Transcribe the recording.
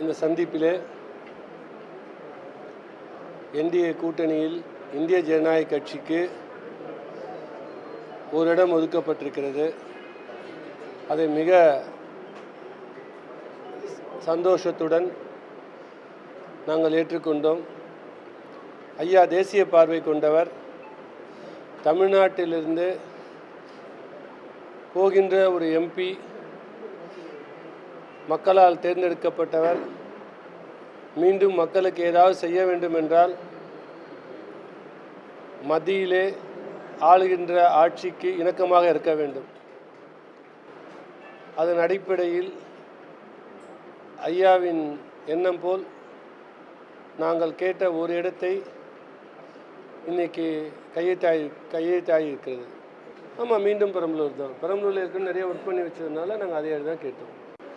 இந்த சந்திப்பிலே என்டிஏ கூட்டணியில் இந்திய ஜனநாயக கட்சிக்கு ஒரு இடம் ஒதுக்கப்பட்டிருக்கிறது. அதை மிக சந்தோஷத்துடன் நாங்கள் ஏற்றுக்கொண்டோம். ஐயா தேசிய பார்வை கொண்டவர் தமிழ்நாட்டிலிருந்து போகின்ற ஒரு எம்பி மக்களால் தேர்ந்தெடுக்கப்பட்டவர். மீண்டும் மக்களுக்கு ஏதாவது செய்ய வேண்டும் என்றால் மத்தியிலே ஆளுகின்ற ஆட்சிக்கு இணக்கமாக இருக்க வேண்டும். அதன் அடிப்படையில் ஐயாவின் எண்ணம் போல் நாங்கள் கேட்ட ஒரு இடத்தை இன்னைக்கு கையெழுத்தாகி கையெழுத்தாகி இருக்கிறது. ஆமாம் மீண்டும் பெரம்பலூர் தான். பெரம்பலூரில் இருக்குன்னு நிறைய ஒர்க் பண்ணி வச்சதுனால நாங்கள் அதே தான் கேட்டோம்.